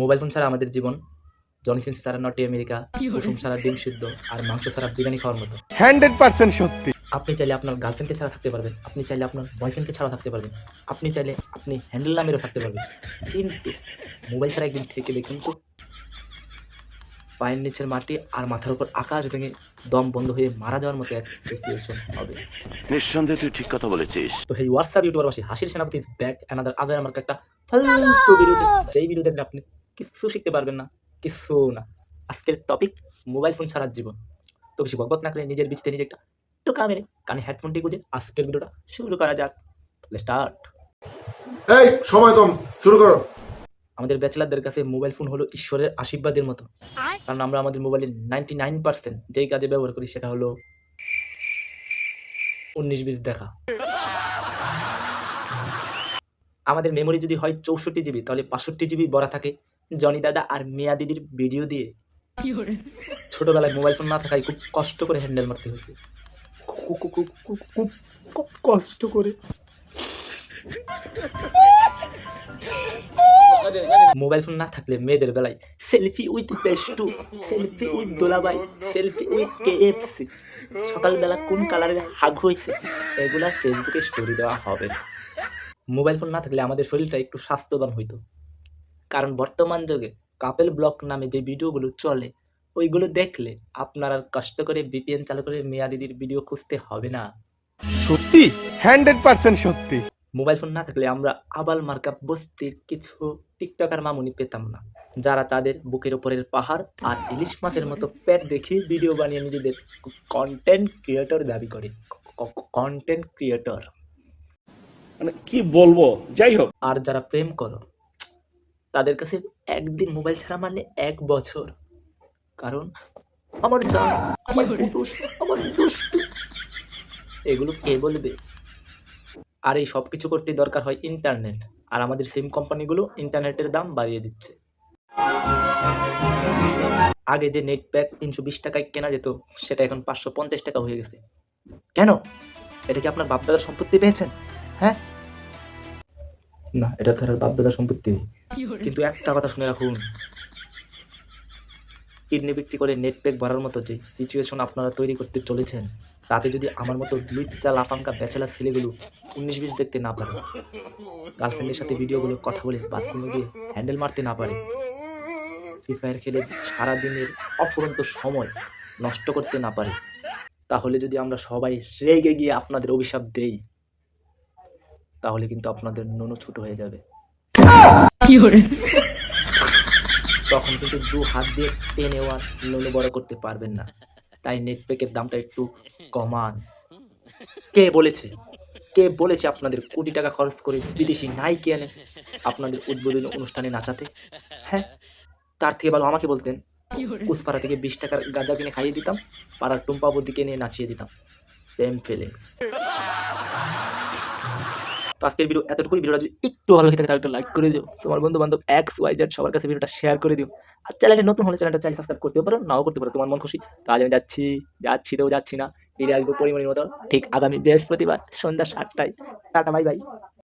Mobile phone ছাড়া আমাদের জীবন। Johnny Sins ছাড়া নটি আমেরিকা কুসুম ছাড়া ডিম সিদ্ধ আর মাংস ছাড়া বিরিয়ানি খাওয়ার মতো। হান্ড্রেড পার্সেন্ট সত্যি। আপনি চাইলে আপনার গার্লফ্রেন্ডকে ছাড়া থাকতে পারবেন আপনি চাইলে আপনার বয়ফ্রেন্ডকে ছাড়া থাকতে পারবেন আপনি চাইলে আপনি হ্যান্ডেল নামেরও থাকতে পারবেন। কিন্তু মোবাইল ছাড়া একদিন থেকে দেখুন তো পায়ের নিচের মাটি আর মাথার উপর আকাশ ভেঙে দম বন্ধ হয়ে মারা যাওয়ার মতো এক সিচুয়েশন হবে। নিঃসন্দেহে তুই ঠিক কথা বলেছিস। তো এই হোয়াটসঅ্যাপ ইউটিউবারবাসী হাসির সেনাপতি ব্যাক অ্যানাদার আদার আমার একটা ফালতু ভিডিও যেই ভিডিও দেখলে আপনি কিচ্ছু শিখতে পারবেন না কিচ্ছু না। আজকের টপিক মোবাইল ফোন ছাড়ার জীবন। তো বেশি বকবক না করে নিজের বিচতে নিজে একটা টোকা মেরে কানে হেডফোনটি গুঁজে আজকের ভিডিওটা শুরু করা যাক। স্টার্ট এই সময় কম শুরু করো। আমাদের ব্যাচেলারদের কাছে মোবাইল ফোন হলো ঈশ্বরের আশীর্বাদের মতো। কারণ আমরা আমাদের মোবাইলের নাইনটি নাইন পার্সেন্ট যেই কাজে ব্যবহার করি সেটা হলো উনিশ বিশ দেখা। আমাদের মেমোরি যদি হয় চৌষট্টি জিবি তাহলে বাষট্টি জিবি ভরা থাকে। জনি দাদা আর মিয়া দিদির ভিডিও দিয়ে ছোটবেলায় মোবাইল ফোন না থাকায় খুব কষ্ট করে হ্যান্ডেল মারতে হয়েছে। খুব কষ্ট করে। মোবাইল ফোন না থাকলে মেয়েদের বেলায় সেলফি উইথ বেস্টু সেলফি উইথ দোলাবাই সেলফি উইথ কেএফসি সকালবেলা কোন কালারের হাগ হয়েছে এগুলা ফেসবুকে স্টোরি দেওয়া হবে। মোবাইল ফোন না থাকলে আমাদের শরীরটা একটু স্বাস্থ্যবান হইতো। কারণ বর্তমান যুগে কাপেল ব্লক নামে যে ভিডিওগুলো চলে ওইগুলো দেখলে আপনার আর কষ্ট করে বিপিএন চালু করে মেয়া দিদির ভিডিও খুঁজতে হবে না। সত্যি? হান্ড্রেড পার্সেন্ট সত্যি। মোবাইল ফোন না থাকলে আমরা আবাল মার্কা বস্তির কিছু টিকটকার মামুনি পেতাম না যারা তাদের বুকের ওপরের পাহাড় আর ইলিশ মাছের মতো পেট দেখিয়ে ভিডিও বানিয়ে নিজেদের কন্টেন্ট ক্রিয়েটর দাবি করে। কন্টেন্ট ক্রিয়েটর মানে কি বলব? যাই হোক। আর যারা প্রেম করো তাদের কাছে একদিন মোবাইল ছাড়া মানে এক বছর। কারণ আমার আমার পুরুষ আমার দুষ্টু। এগুলো কে বলবে? আর এই সব কিছু করতে দরকার হয় ইন্টারনেট আর আমাদের সিম কোম্পানিগুলো ইন্টারনেটের দাম বাড়িয়ে দিচ্ছে। আগে যে নেট প্যাক তিনশো বিশ টাকায় কেনা যেত সেটা এখন পাঁচশো পঞ্চাশ টাকা হয়ে গেছে। কেন? এটা কি আপনার বাপদাদার সম্পত্তি পেয়েছেন? হ্যাঁ? না এটা তো আর বাপদাদার সম্পত্তি নেই। কিন্তু একটা কথা শুনে রাখুন। কিডনি বিক্রি করে নেট প্যাক ভরার মতো যে সিচুয়েশন আপনারা তৈরি করতে চলেছেন, তাতে যদি আমার মতো লুচ্চা লাফাঙ্কা ব্যাচেলার ছেলেগুলো উনিশ বিশ দেখতে না পারে গার্লফ্রেন্ডের সাথে ভিডিওগুলো কথা বলে বাথরুমে গিয়ে হ্যান্ডেল মারতে না পারে ফ্রি ফায়ার খেলে সারাদিনের অফুরন্ত সময় নষ্ট করতে না পারে, তাহলে যদি আমরা সবাই রেগে গিয়ে আপনাদের অভিশাপ দেই, তাহলে কিন্তু আপনাদের নুনু ছোট হয়ে যাবে। তখন কিন্তু দু হাত দিয়ে টেনে আর নুনু বড় করতে পারবেন না। তাই নেট প্যাকের দামটা একটু কমান। কে বলেছে? কে বলেছে আপনাদের কোটি টাকা খরচ করে বিদেশি নাইকে এনে আপনাদের উদ্বোধনী অনুষ্ঠানে নাচাতে? হ্যাঁ তার থেকে ভালো আমাকে বলতেন। কুচপাড়া থেকে বিশ টাকার গাঁজা কিনে খাইয়ে দিতাম পাড়ার টুম্পা বদিকে নিয়ে নাচিয়ে দিতাম। সেম ফিলিংস তো আজকের ভিডিও এতটুকুই ভিডিওটা একটু ভালো লাগে থাকে একটা লাইক করে দিও। তোমার বন্ধু বান্ধব এক্স ওয়াই জেড সবার কাছে ভিডিওটা শেয়ার করে দিও। আর চ্যানেলটা নতুন হলে চ্যানেলটা চ্যানেল সাবস্ক্রাইব করতেও পারো, নাও করতে পারো। তোমার মন খুশি? তো আজ আমি যাচ্ছি যাচ্ছি তো যাচ্ছি না। ফিরে আসব পরিমাণের মতো। ঠিক আগামী বৃহস্পতিবার সন্ধ্যা সাতটায়। Tata bye bye